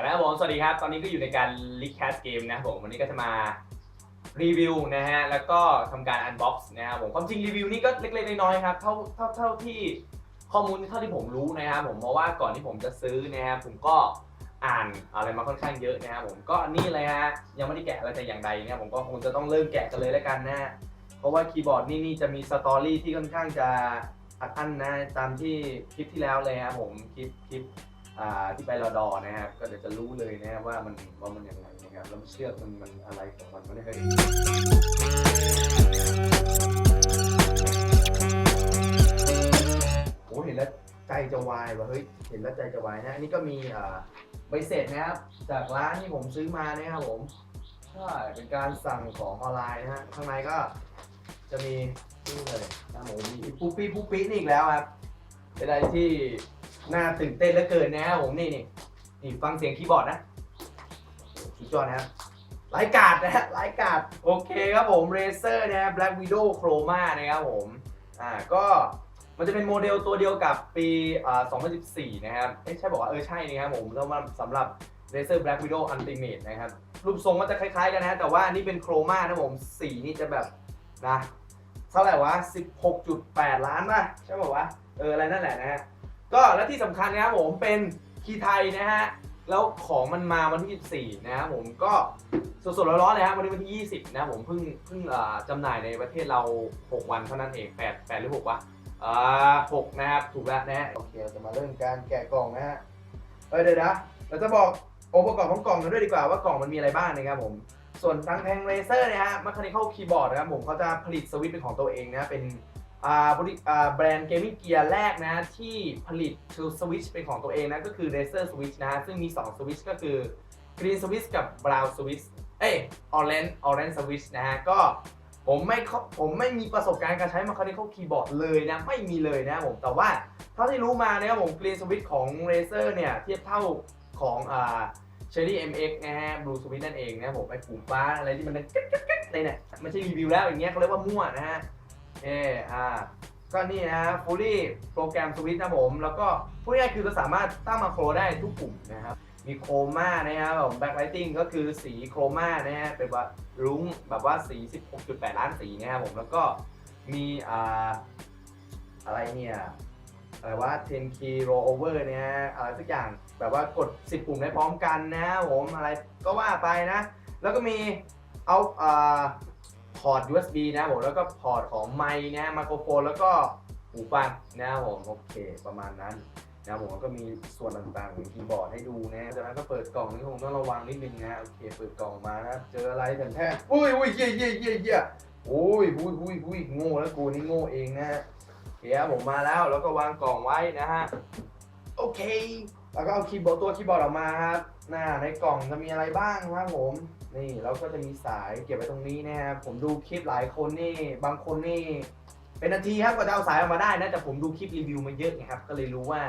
เอาละครับผมสวัสดีครับ ตอนนี้ก็อยู่ในการลิคแคสเกมนะครับผมวันนี้ก็จะมารีวิวนะฮะแล้วก็ทำการอันบ็อกซ์นะครับผมความจริงรีวิวนี่ก็เล็กๆน้อยๆครับเท่าเท่าเท่าที่ข้อมูลเท่าที่ผมรู้นะครับผมเพราะว่าก่อนที่ผมจะซื้อนะครับผมก็อ่านอะไรมาค่อนข้างเยอะนะครับผมก็นี่เลยฮะยังไม่ได้แกะอะไรแต่อย่างใดนะครับผมก็คงจะต้องเริ่มแกะกันเลยแล้วกันนะฮะเพราะว่าคีย์บอร์ดนี่นี่จะมีสตอรี่ที่ค่อนข้างจะอัดอั้นนะตามที่คลิปที่แล้วเลยครับผมคลิปคลิป อ่าที่ไปรอดอนะครับ ก็เดี๋ยวจะรู้เลยนะครับว่ามันว่ามันยังไงนะครับแล้วเชือกมันมันอะไรของมันมันไม่เคยโอ้เห็นแล้วใจจะวายว่ะเฮ้ยเห็นแล้วใจจะวายนะอันนี้ก็มีอ่าใบเสร็จนะครับ จากร้านที่ผมซื้อมานะครับผมใช่เป็นการสั่งของออนไลน์นะฮะข้างในก็จะมีนี่เลยนะผมมีปุ๊ปปี้ปุ๊ปปี้นี่อีกแล้วครับเป็นอะไรที่ น่าตื่นเต้นเหลือเกินนะครับผมนี่นี่นี่ฟังเสียงคีย์บอร์ดนะสุดยอดนะครับไลกาดนะฮะไลกาดโอเคครับผม Razer นะฮะ Black Widow Chroma นะครับผมอ่าก็มันจะเป็นโมเดลตัวเดียวกับปีอ่า2014 นะครับเอ๊ะใช่บอกว่าเออใช่นะครับผมแล้วมันสำหรับ Razer Black Widow Ultimate นะครับ รูปทรงมันจะคล้ายๆกันนะ แต่ว่าอันนี้เป็นโครมานะผม สีนี่จะแบบนะ เท่าไหร่วะ 16.8 ล้านป่ะ ใช่บอกว่าเออ อะไรนั่นแหละนะฮะ ก็และที่สำคัญนะครับผมเป็นคีย์ไทยนะฮะ แล้วของมันมาวันที่ 24 นะครับผมก็สดๆร้อนๆเลยครับวันนี้วันที่ 20 นะครับผมเพิ่งเพิ่งอ่าจำหน่ายในประเทศเรา 6 วันเท่านั้นเอง 8 8 หรือ 6 วะอ่า6 นะครับ ถูกแล้วนะฮะ โอเคเราจะมาเริ่มการแกะกล่องนะฮะเอ้ยเดี๋ยวนะเราจะบอกองค์ประกอบของกล่องกันด้วยดีกว่าว่ากล่องมันมีอะไรบ้างนะครับผม ส่วนทางแทงเลเซอร์นี่ยฮะ Mechanical Keyboard นะครับผมเขาจะผลิตสวิตช์เป็นของตัวเองนะเป็น อ่าบริอ่าแบรนด์เกมมิ่งเกียร์แรกนะที่ผลิตคือสวิชเป็นของตัวเองนะก็คือ Razer Switch นะซึ่งมี2สวิชก็คือ Green Switch กับ Brown Switch เอ้ย Orange Orange Switch นะฮะก็ผมไม่ผมไม่มีประสบการณ์การใช้ Mechanical Keyboard เลยนะ ไม่มีเลยนะผมแต่ว่าเท่าที่รู้มานะครับผม Green Switch ของ Razer เนี่ยเทียบเท่าของอ่า Cherry MX นะฮะ Blue Switch นั่นเองนะผมไอ้ปุ่มฟ้าอะไรที่มันกิ๊กกิ๊กกิ๊กอะไรเนี่ยไม่ใช่รีวิวแล้วอย่างเงี้ยเขาเรียกว่ามั่วนะฮะ เอออ่าก็นี่นะ fully โปรแกรมสวิตนะผม แล้วก็พูดง่ายๆคือเราสามารถตั้งมาโครได้ทุกปุ่มนะครับ มีโครมานะครับผมแบ็คไลทิงก็คือสีโครมานะฮะเป็นว่ารุ้งแบบว่าสี 16.8 ล้านสีนะครับผมแล้วก็มีอ่าอะไรเนี่ยอะไรว่า 10 key roll over เนี่ยอะไรสักอย่างแบบว่ากด 10 ปุ่มได้พร้อมกันนะผมอะไรก็ว่าไปนะ แล้วก็มีเอาอ่า พอร์ต USB นะผมแล้วก็พอร์ตของไมค์นะไมโครโฟนแล้วก็หูฟังนะครับผมโอเค ประมาณนั้นนะผมก็มีส่วนต่างๆของคีย์บอร์ดให้ดูนะจากนั้นก็เปิดกล่องนี่คงต้องระวังนิดนึงนะโอเคเปิดกล่องมานะเจออะไรกันแท้อุ้ยอุ้ยเย่เย่เย่เย่โอ้ยอุ้ยอุ้ยอุ้ยโง่แล้วกูนี่โง่เองนะเคครับผมมาแล้วแล้วก็วางกล่องไว้นะฮะโอเค แล้วก็เอาคีย์บอร์ดตัวคีย์บอร์ดออกมาครับ หน้าในกล่องจะมีอะไรบ้างครับผม นี่แล้วก็จะมีสายเก็บไว้ตรงนี้นะครับผมดูคลิปหลายคนนี่ บางคนนี่ เป็นนาทีครับกว่าจะเอาสายออกมาได้นะแต่ผมดูคลิปรีวิวมาเยอะไงครับก็เลยรู้ว่า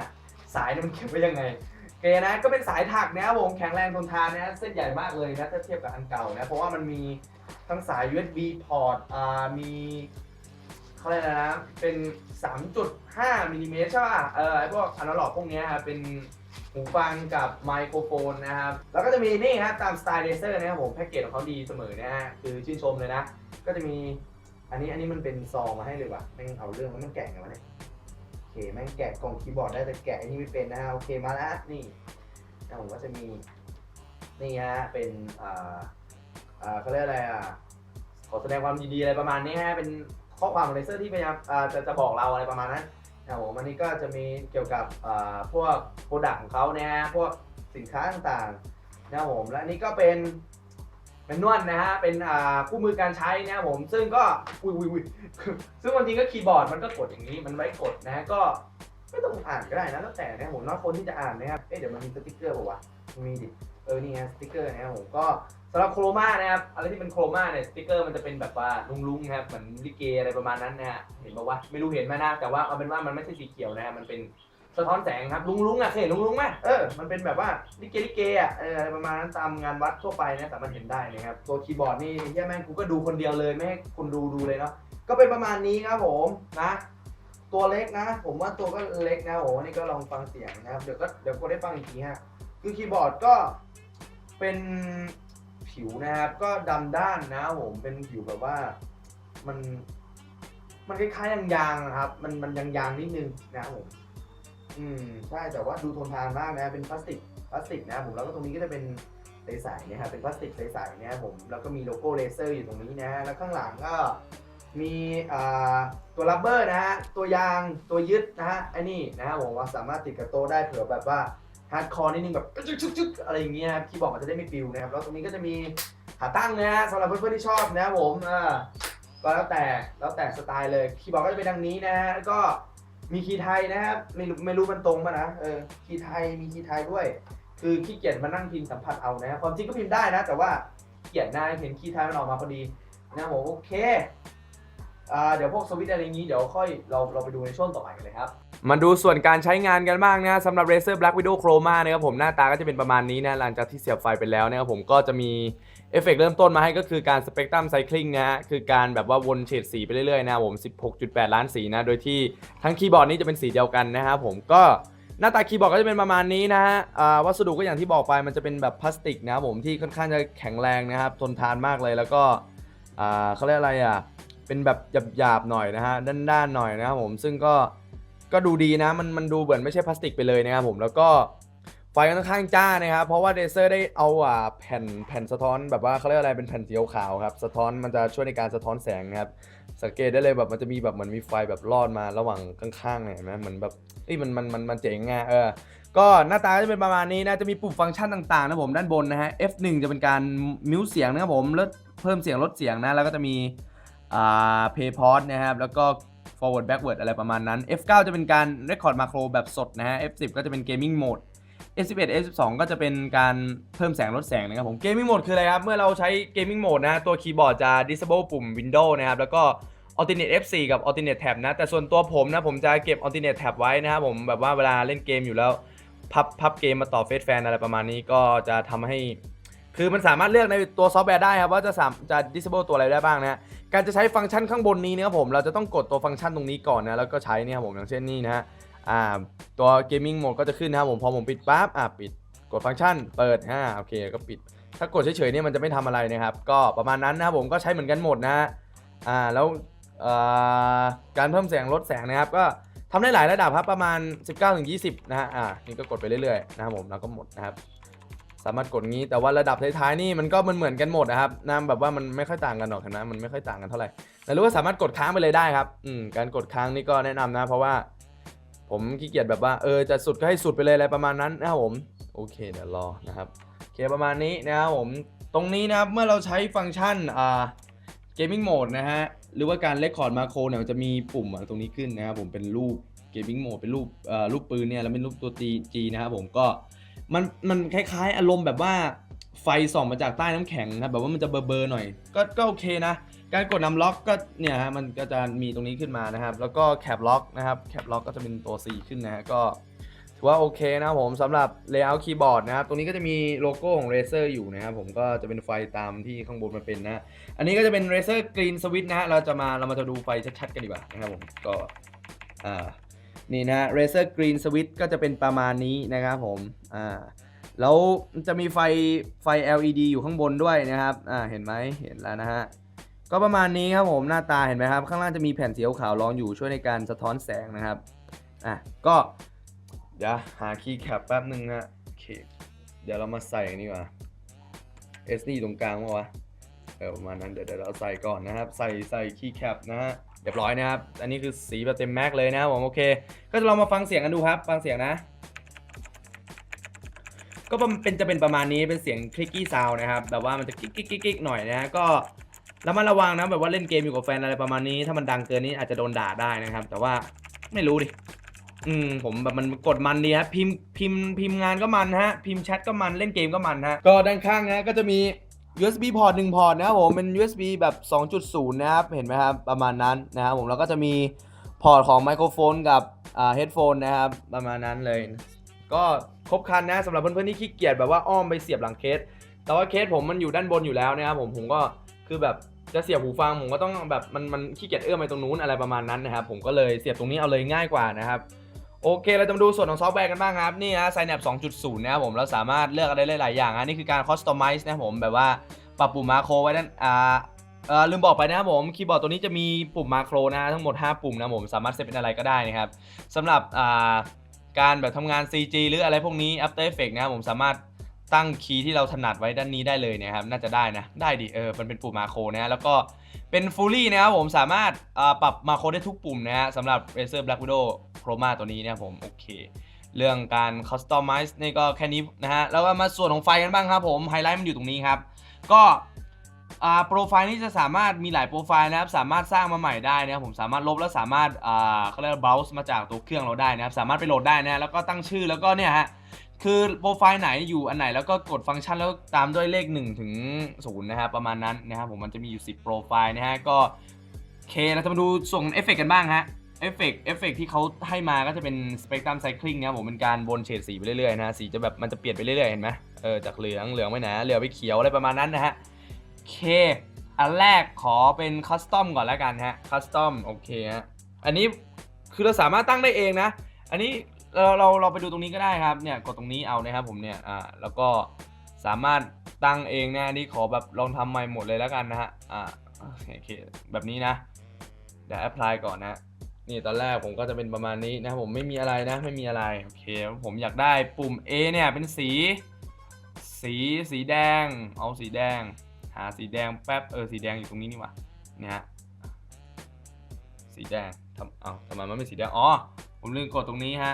สายนี่ยมันเก็บไว้ยังไงโอเคนะก็เป็นสายถักนะครับผมแข็งแรงทนทานนะเส้นใหญ่มากเลยนะถ้าเทียบกับอันเก่านะเพราะว่ามันมีทั้งสาย USB port อ่ามีเขาเรียกอะไรนะเป็น 3.5มิลลิเมตรใช่ป่ะเออไอพวกอนาล็อกพวกนี้ครับเป็น หูฟังกับไมโครโฟนนะครับ แล้วก็จะมีนี่ฮะตามสไตล์เลเซอร์นะครับผมแพ็กเกจของเขาดีเสมอนะฮะคือชื่นชมเลยนะ ก็จะมีอันนี้อันนี้มันเป็นซองมาให้เลยว่ะแม่งเอาเรื่องแมันแกะไงวะเนี่ยโอเคแม่งแกะกล่องคีย์บอร์ดได้แต่แกะอันนี้ไม่เป็นนะฮะโอเคมาแล้วนี่แล้วผมก็จะมีนี่ฮะเป็นอ่าอ่าเขาเรียกอะไรอะขอแสดงความยินดีอะไรประมาณนี้ฮะเป็นข้อความของเลเซอร์ที่พยายามอ่าจะจะบอกเราอะไรประมาณนั้น ครับผมอันนี้ก็จะมีเกี่ยวกับอ่าพวกโปรดักต์ของเขานะฮะพวกสินค้าต่างๆนะครับผมและอันนี้ก็เป็นเป็นนวดนะฮะเป็นอ่าคู่มือการใช้นะครับผมซึ่งก็อุ้ยอุ้ยอุ้ยซึ่งบางทีก็คีย์บอร์ดมันก็กดอย่างนี้มันไว้กดนะฮะก็ไม่ต้องอ่านก็ได้นะแล้วแต่นะครับผมนอกคนที่จะอ่านนะครับเอ๊ะเดี๋ยวมันมีสติ๊กเกอร์ป่าวะมีดิ เออนี่ไงสติ๊กเกอร์นะครับผมก็สำหรับโครมานะครับอะไรที่เป็นโครมาเนี่ยสติ๊กเกอร์มันจะเป็นแบบว่าลุงๆนะครับเหมือนลิเกอะไรประมาณนั้นนะฮะเห็นป่าวะไม่รู้เห็นไหมนะแต่ว่าเอาเป็นว่ามันไม่ใช่สีเขียวนะฮะมันเป็นสะท้อนแสงครับลุงๆอะเคยเห็นลุงๆไหมเออมันเป็นแบบว่าลิเกลิเกอะเอออะไรประมาณนั้นตามงานวัดทั่วไปนะสามารถเห็นได้นะครับตัวคีย์บอร์ดนี่แย่แม่งกูก็ดูคนเดียวเลยไม่ให้คนดูดูเลยเนาะก็เป็นประมาณนี้ครับผมนะตัวเล็กนะ ผมว่าตัวก็เล็กนะโอ้โหนี่ก็ลองฟังเสียงนะครับ เดี๋ยวก็เดี๋ยวก็ได้ฟังอีกทีฮะคือคีย์บอร์ดก็ เป็นผิวนะครับก็ดำด้านนะครับผมเป็นผิวแบบว่ามัน มันคล้ายๆยางๆนะครับ มันมันยางๆนิดนึงนะครับผมอืมใช่แต่ว่าดูทนทานมากนะเป็นพลาสติกพลาสติกนะครับผมแล้วก็ตรงนี้ก็จะเป็นใสๆนะครับเป็นพลาสติกใสๆนะครับผมแล้วก็มีโลโก้เลเซอร์อยู่ตรงนี้นะ แล้วข้างหลังก็มีอ่าตัวรับเบอร์นะฮะตัวยางตัวยึดนะฮะไอ้นี่นะครับผมว่าสามารถติดกับโต๊ะได้เผื่อแบบว่า ฮาร์ดคอร์นิดนึงแบบจึ๊กจึ๊กจึ๊กอะไรอย่างเงี้ยครับคีย์บอร์ดมันจะได้ไม่ปิวนะครับแล้วตรงนี้ก็จะมีขาตั้งนะฮะสำหรับเพื่อนๆที่ชอบนะครับผมอ่าก็แล้วแต่แล้วแต่สไตล์เลยคีย์บอร์ดก็จะเป็นดังนี้นะฮะแล้วก็มีคีย์ไทยนะครับไม่รู้ไม่รู้มันตรงป่ะนะเออคีย์ไทยมีคีย์ไทยด้วย คือขี้เกียจมานั่งพิมพ์สัมผัสเอานะความจริงก็พิมพ์ได้นะ แต่ว่าเกียดหน้าเห็นคีย์ไทยมันออกมาพอดีนะผมโอเคอ่าเดี๋ยวพวกสวิตอะไรอย่างนี้เดี๋ยวค่อยเราเราไปดูในช่วงต่อไปกันเลยครับ มาดูส่วนการใช้งานกันบ้างนะสำหรับ Razer Black Widow Chroma นะครับผมหน้าตาก็จะเป็นประมาณนี้นะหลังจากที่เสียบไฟไปแล้วนะครับผมก็จะมีเอฟเฟกต์เริ่มต้นมาให้ก็คือการ Spectrum Cycling นะฮะคือการแบบว่าวนเฉดสีไปเรื่อยๆนะผม 16.8 ล้านสีนะ โดยที่ทั้งคีย์บอร์ดนี้จะเป็นสีเดียวกันนะครับผมก็หน้าตาคีย์บอร์ดก็จะเป็นประมาณนี้นะฮะวัสดุก็อย่างที่บอกไปมันจะเป็นแบบพลาสติกนะครับผมที่ค่อนข้างจะแข็งแรงนะครับทนทานมากเลยแล้วก็เขาเรียกอะไรอะเป็นแบบหยาบๆหน่อยนะฮะด้านๆหน่อยนะครับผมซึ่งก็ ก็ดูดีนะมันมันดูเหมือนไม่ใช่พลาสติกไปเลยนะครับผมแล้วก็ไฟค่อนข้างจ้านะครับ เพราะว่าเดเซอร์ได้เอาอ่าแผ่นแผ่นสะท้อนแบบว่าเขาเรียกอะไรเป็นแผ่นสีขาวครับ สะท้อนมันจะช่วยในการสะท้อนแสงนะครับ สังเกตได้เลยแบบมันจะมีแบบเหมือนมีไฟแบบลอดมาระหว่างข้างๆเนี่ยเห็นไหมเหมือนแบบเอ้ยมันมันมันมันเจ๋งไงเออ ก็หน้าตาจะเป็นประมาณนี้นะ จะมีปุ่มฟังก์ชันต่างๆนะผมด้านบนนะฮะ F1 จะเป็นการมิวเสียงนะครับผมลดเพิ่มเสียงลดเสียงนะ แล้วก็จะมีอ่า play pause นะครับ แล้วก็ forward backward อะไรประมาณนั้น F9 จะเป็นการ record macro แบบสดนะฮะ F10 ก็จะเป็น gaming mode F11 F12 ก็จะเป็นการเพิ่มแสงลดแสงนะครับผม gaming mode คืออะไรครับ เมื่อเราใช้ gaming mode นะตัวคีย์บอร์ดจะ disable ปุ่ม window นะครับ แล้วก็ alternate F4 กับ alternate tab นะ แต่ส่วนตัวผมนะ ผมจะเก็บ alternate tab ไว้นะครับผมแบบว่าเวลาเล่นเกมอยู่แล้วพับพับเกมมาต่อเฟซแฟนอะไรประมาณนี้ก็จะทำให้ คือมันสามารถเลือกในตัวซอฟต์แวร์ได้ครับว่าจะสามจะ disable ตัวอะไรได้บ้างนะการจะใช้ฟังก์ชันข้างบนนี้นะครับผมเราจะต้องกดตัวฟังก์ชันตรงนี้ก่อนนะแล้วก็ใช้เนี่ยครับผมอย่างเช่นนี่นะฮะอ่าตัว gaming mode ก็จะขึ้นนะครับผมพอผมปิดปั๊บอะปิดกดฟังก์ชันเปิดอ่าโอเคก็ปิด ถ้ากดเฉยๆเนี่ยมันจะไม่ทำอะไรนะครับก็ประมาณนั้นนะครับผมก็ใช้เหมือนกันหมดนะอ่าแล้วการเพิ่มแสงลดแสงนะครับก็ทำได้หลายระดับครับประมาณ 19-20 นะฮะอ่านี่ก็กดไปเรื่อยๆนะครับผมแล้วก็หมดนะครับ สามารถกดงี้แต่ว่าระดับท้ายๆนี่มันก็มันเหมือนกันหมดนะครับน้ำแบบว่ามันไม่ค่อยต่างกันหรอกเห็นะมันไม่ค่อยต่างกันเท่าไหร่แต่รู้ว่าสามารถกดค้างไปเลยได้ครับอืมการกดค้างนี่ก็แนะนำนะ เพราะว่า ผมขี้เกียจแบบว่าเออจะสุดก็ให้สุดไปเลยอะไรประมาณนั้นนะครับผมโอเคเดี๋ยวรอนะครับโอเคประมาณนี้นะครับผมตรงนี้นะครับเมื่อเราใช้ฟังก์ชันอ่า gaming mode นะฮะหรือว่าการ record macro เนี่ยจะมีปุ่มตรงนี้ขึ้นนะครับผมเป็นรูป gaming mode เป็นรูปอ่อรูปปืนเนี่ยแล้วเป็นรูปตัว G G นะครับผมก็ มันมันคล้ายๆ อารมณ์แบบว่าไฟส่องมาจากใต้น้ำแข็งนะแบบว่ามันจะเบลอๆหน่อย ก็ก็โอเคนะ การกดนำล็อกก็เนี่ยฮะมันก็จะมีตรงนี้ขึ้นมานะครับ แล้วก็แคปล็อกนะครับแคปล็อกก็จะเป็นตัว C ขึ้นนะฮะก็ถือว่าโอเคนะผมสำหรับ layout keyboard นะครับ ตรงนี้ก็จะมีโลโก้ของ Razer อยู่นะครับผมก็จะเป็นไฟตามที่ข้างบนมันเป็นนะ อันนี้ก็จะเป็น Razer Green Switch นะฮะเราจะมาเรามาจะดูไฟชัดๆกันดีกว่านะครับผมก็อ่า นี่นะ Razer Green Switch ก็จะเป็นประมาณนี้นะครับผม อ่า แล้วจะมีไฟไฟ LED อยู่ข้างบนด้วยนะครับ อ่า เห็นไหมเห็นแล้วนะฮะ ก็ประมาณนี้ครับผมหน้าตาเห็นไหมครับ ข้างล่างจะมีแผ่นสีขาวรองอยู่ช่วยในการสะท้อนแสงนะครับ อะ ก็ เดี๋ยวหาคีย์แคปแป๊บนึงนะโอเค เดี๋ยวเรามาใส่อันนี่ก่อน S นี่ตรงกลางมาวะเออประมาณนั้นเดี๋ยวเดี๋ยวเราใส่ก่อนนะครับ ใส่ใส่คีย์แคปนะฮะ เรียบร้อยนะครับ อันนี้คือสีแบบเต็มแม็กเลยนะครับผมโอเค ก็จะลองมาฟังเสียงกันดูครับ ฟังเสียงนะ ก็เป็นจะเป็นประมาณนี้เป็นเสียงคลิกกี้ซาวนะครับแบบว่ามันจะกิ๊กกิ๊กกิ๊กกิ๊กหน่อยนะก็แล้วมันระวังนะแบบว่าเล่นเกมอยู่กับแฟนอะไรประมาณนี้ ถ้ามันดังเกินนี้อาจจะโดนด่าได้นะครับ แต่ว่าไม่รู้ดิอืมผมแบบมันกดมันดีฮะพิมพ์พิมพ์พิมพ์งานก็มันฮะ พิมพ์แชทก็มันเล่นเกมก็มันฮะก็ด้านข้างนะก็จะมี USB พอร์ต1พอร์ตนะครับผม เป็น USB แบบ 2.0 นะครับ เห็นไหมครับ ประมาณนั้นนะครับผม แล้วก็จะมีพอร์ตของไมโครโฟนกับเฮดโฟนนะครับ ประมาณนั้นเลย ก็ครบครันนะสำหรับเพื่อนๆที่ขี้เกียจแบบว่าอ้อมไปเสียบหลังเคส แต่ว่าเคสผมมันอยู่ด้านบนอยู่แล้วนะครับผม ผมก็คือแบบจะเสียบหูฟังผมก็ต้องแบบมันมันขี้เกียจเอื้อมไปตรงนู้นอะไรประมาณนั้นนะครับผมก็เลยเสียบตรงนี้เอาเลยง่ายกว่านะครับ โอเค เราจะมาดูส่วนของซอฟต์แวร์กันบ้างครับ นี่ฮะ Synapse 2.0 นะครับผมเราสามารถเลือกอะไรได้หลายอย่างอันนี้คือการ customize นะครับผมแบบว่าปรับปุ่มมาโครไว้ด้านอ่าเออลืมบอกไปนะครับผมคีย์บอร์ดตัวนี้จะมีปุ่มมาโครนะทั้งหมด 5 ปุ่มนะครับผมสามารถเซตเป็นอะไรก็ได้นะครับสำหรับอ่าการแบบทำงาน CG หรืออะไรพวกนี้ After Effects นะครับผมสามารถ ตั้งคีย์ที่เราถนัดไว้ด้านนี้ได้เลยนะครับ น่าจะได้นะ ได้ดิ เออ มันเป็นปุ่มมาโครนะ แล้วก็เป็น fully นะครับผม สามารถปรับมาโครได้ทุกปุ่มนะฮะสำหรับ Razer Black Widow Chroma ตัวนี้นะครับผม โอเค เรื่องการ customize นี่ก็แค่นี้นะฮะ แล้วก็มาส่วนของไฟกันบ้างครับผม ไฮไลท์มันอยู่ตรงนี้ครับ ก็อ่าโปรไฟล์นี้จะสามารถมีหลายโปรไฟล์นะครับ สามารถสร้างมาใหม่ได้นะครับผมสามารถลบแล้วสามารถอ่าเขาเรียกว่า browse มาจากตัวเครื่องเราได้นะครับ สามารถไปโหลดได้นะแล้วก็ตั้งชื่อแล้วก็เนี่ยฮะ คือโปรไฟล์ไหนอยู่อันไหนแล้วก็กดฟังก์ชันแล้วตามด้วยเลข1ถึง0นะฮะประมาณนั้นนะครับผมมันจะมีอยู่ 10 โปรไฟล์นะฮะก็โอเคเราจะมาดูส่วนเอฟเฟกกันบ้างฮะเอฟเฟกเอฟเฟกที่เขาให้มาก็จะเป็น Spectrum Cycling นะครับผมเป็นการวนเฉดสีไปเรื่อยๆนะฮะสีจะแบบมันจะเปลี่ยนไปเรื่อยๆเห็นไหมเออจากเหลืองเหลืองไปไหนเหลืองไปเขียวอะไรประมาณนั้นนะฮะโอเค อันแรกขอเป็นคัสตอมก่อนแล้วกันฮะคัสตอมโอเคฮะอันนี้คือเราสามารถตั้งได้เองนะ อันนี้ เราเราเราไปดูตรงนี้ก็ได้ครับเนี่ยกดตรงนี้เอานะครับผมเนี่ยอ่าแล้วก็สามารถตั้งเองนะนี่ขอแบบลองทำใหม่หมดเลยแล้วกันนะฮะอ่าโอเคแบบนี้นะเดี๋ยวแอพพลายก่อนนะนี่ตอนแรกผมก็จะเป็นประมาณนี้นะผมไม่มีอะไรนะไม่มีอะไรโอเคผมอยากได้ปุ่ม A เนี่ยเป็นสี สีสีแดง เอาสีแดง หาสีแดงแป๊บเออสีแดงอยู่ตรงนี้นี่หว่าเนี่ยฮะสีแดงทำเอาทำไมมันไม่สีแดงอ๋อผมลืมกดตรงนี้ฮะ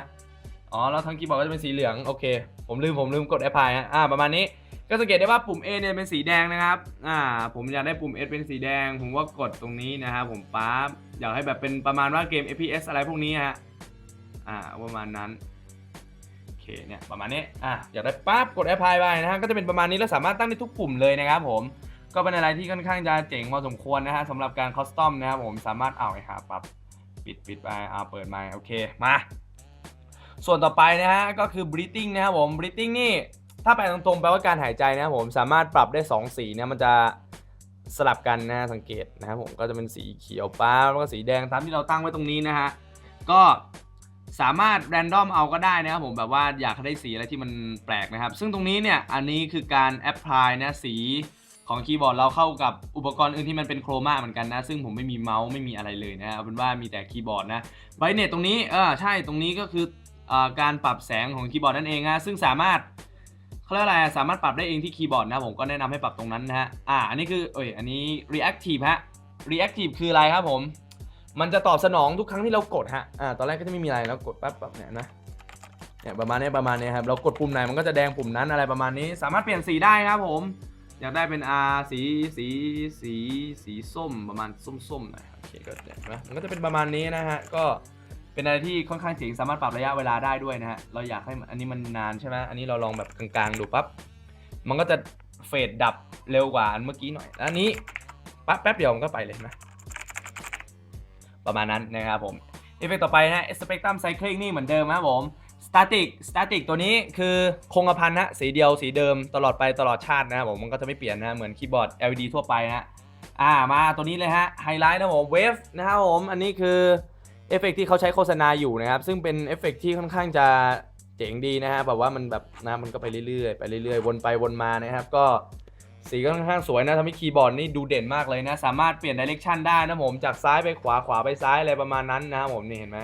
อ๋อแล้วทั้งคีย์บอร์ดก็จะเป็นสีเหลืองโอเค ผมลืมผมลืมกดแอปพลายฮะอ่าประมาณนี้ก็สังเกตได้ว่าปุ่ม A เนี่ยเป็นสีแดงนะครับอ่าผมอยากได้ปุ่ม S เป็นสีแดง ผมก็กดตรงนี้นะครับผมปั๊บอยากให้แบบเป็นประมาณว่าเกม FPS อะไรพวกนี้ฮะอ่าประมาณนั้นโอเคเนี่ยประมาณนี้อะอยากได้ปั๊บกดแอปพลายไปนะฮะก็จะเป็นประมาณนี้แล้วสามารถตั้งได้ทุกปุ่มเลยนะครับผมก็เป็นอะไรที่ค่อนข้างจะเจ๋งพอสมควรนะฮะสำหรับการคอสตอมนะครับผมสามารถเอาไอ้หาปรับปิดปิดไปเอาเปิดไมค์โอเคมา ส่วนต่อไปนะฮะก็คือ breathing นะครับผม breathing นี่ถ้าแปลตรงๆแปลว่าการหายใจนะครับผมสามารถปรับได้ 2 สีนะมันจะสลับกันนะสังเกตนะครับผมก็จะเป็นสีเขียวปั๊บแล้วก็สีแดงตามที่เราตั้งไว้ตรงนี้นะฮะก็สามารถแรนดอมเอาก็ได้นะครับผมแบบว่าอยากได้สีอะไรที่มันแปลกนะครับ ซึ่งตรงนี้เนี่ยอันนี้คือการแอพพลายนะสีของคีย์บอร์ดเราเข้ากับอุปกรณ์อื่นที่มันเป็นโครมาเหมือนกันนะ ซึ่งผมไม่มีเมาส์ไม่มีอะไรเลยนะเอาเป็นว่ามีแต่คีย์บอร์ดนะไบเน็ตตรงนี้เออใช่ตรงนี้ก็คือ การปรับแสงของคีย์บอร์ดนั่นเองนะซึ่งสามารถเขาเรียกอะไรสามารถปรับได้เองที่คีย์บอร์ดนะผมก็แนะนำให้ปรับตรงนั้นนะฮะอ่าอันนี้คือเอ้ยอันนี้ reactive ฮะ reactive คืออะไรครับผม มันจะตอบสนองทุกครั้งที่เรากดฮะอ่าตอนแรกก็จะไม่มีอะไรแล้วกดปั๊บปั๊บเนี่ยนะเนี่ยประมาณนี้ประมาณนี้ครับเรากดปุ่มไหนมันก็จะแดงปุ่มนั้นอะไรประมาณนี้ สามารถเปลี่ยนสีได้ครับผมอยากได้เป็น R สีสีสีสีส้มประมาณส้มๆหน่อยโอเคก็เนี่ยนไหมมันก็จะเป็นประมาณนี้นะฮะก็ เป็นอะไรที่ค่อนข้างเจ๋งสามารถปรับระยะเวลาได้ด้วยนะฮะเราอยากให้อันนี้มันนานใช่ไหมอันนี้เราลองแบบกลางๆดูปั๊บมันก็จะเฟดดับเร็วกว่าอันเมื่อกี้หน่อยแล้วอันนี้ปั๊บแป๊บเดียวมันก็ไปเลยนะประมาณนั้นนะครับผมเอฟเฟกต่อไปนะ Spectrum Cycling นี่เหมือนเดิมนะผม Static Static ตัวนี้คือคงกระพันนะสีเดียวสีเดิมตลอดไปตลอดชาตินะครับผมมันก็จะไม่เปลี่ยนนะเหมือนคีย์บอร์ด LED ทั่วไปนะอ่ามาตัวนี้เลยฮะไฮไลท์นะผม Wave นะครับผมอันนี้คือ เอฟเฟกที่เขาใช้โฆษณาอยู่นะครับ ซึ่งเป็นเอฟเฟกที่ค่อนข้างจะเจ๋งดีนะฮะแบบว่ามันแบบนะมันก็ไปเรื่อยๆไปเรื่อยๆ วนไปวนมานะครับ ก็สีก็ค่อนข้างสวยนะทำให้คีย์บอร์ดนี่ดูเด่นมากเลยนะ สามารถเปลี่ยนดิเรกชันได้นะผมจากซ้ายไปขวาขวาไปซ้ายอะไรประมาณนั้นนะครับผมนี่เห็นไหม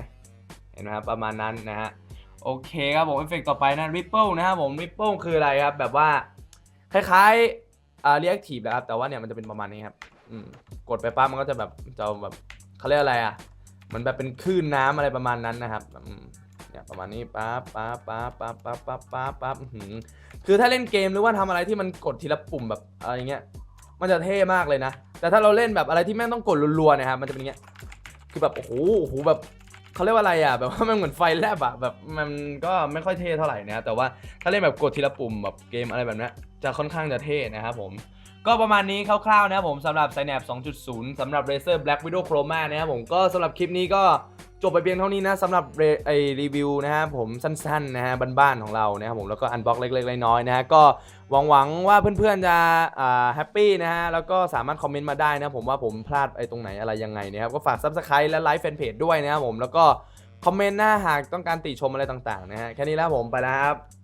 เห็นไหมครับประมาณนั้นนะฮะโอเคครับผมเอฟเฟกต่อไปนะ Ripple นะครับผม Ripple คืออะไรครับ แบบว่าคล้ายๆอ่า reactive นะครับแต่ว่าเนี่ยมันจะเป็นประมาณนี้ครับกดไปปั๊บมันก็จะแบบจะแบบเขาเรียกอะไรอะ มือนแบบเป็นคลื่นน้ำอะไรประมาณนั้นนะครับเนี่ยประมาณนี้ปั๊บปั๊บปั๊บปั๊บปั๊บปั๊บปั๊บปั๊บคือถ้าเล่นเกมหรือว่าทำอะไรที่มันกดทีละปุ่มแบบอะไรเงี้ย มันจะเท่มากเลยนะ แต่ถ้าเราเล่นแบบอะไรที่แม่งต้องกดรัวๆนะครับ มันจะเป็นอย่างเงี้ย คือแบบโอ้โหโอ้โหแบบเขาเรียกว่าอะไรอะแบบว่ามันเหมือนไฟแลบอะแบบมันก็ไม่ค่อยเท่เท่าไหร่นะแต่ว่าถ้าเล่นแบบกดทีละปุ่มแบบเกมอะไรแบบนี้จะค่อนข้างจะเท่นะครับผม ก็ประมาณนี้คร่าวๆนะครับผมสำหรับ Synapse 2.0 สำหรับ Razer Black Widow Chroma นะครับผมก็สำหรับคลิปนี้ก็จบไปเพียงเท่านี้นะสำหรับรไอรีวิวนะครับผมสั้นๆนะฮะบ้านๆของเรานะครับผมแล้วก็อันบ็อกเล็กๆน้อยๆนะฮะก็หวังๆว่าเพื่อนๆจะอ่าแฮปปี้นะฮะแล้วก็สามารถคอมเมนต์มาได้นะผมว่าผมพลาดไอตรงไหนอะไรยังไงนะครับก็ฝาก Subscribe และไลค์แฟนเพจด้วยนะครับผมแล้วก็คอมเมนต์หน้าหากต้องการติชมอะไรต่างๆนะฮะแค่นี้แล้วผมไปแล้วครับ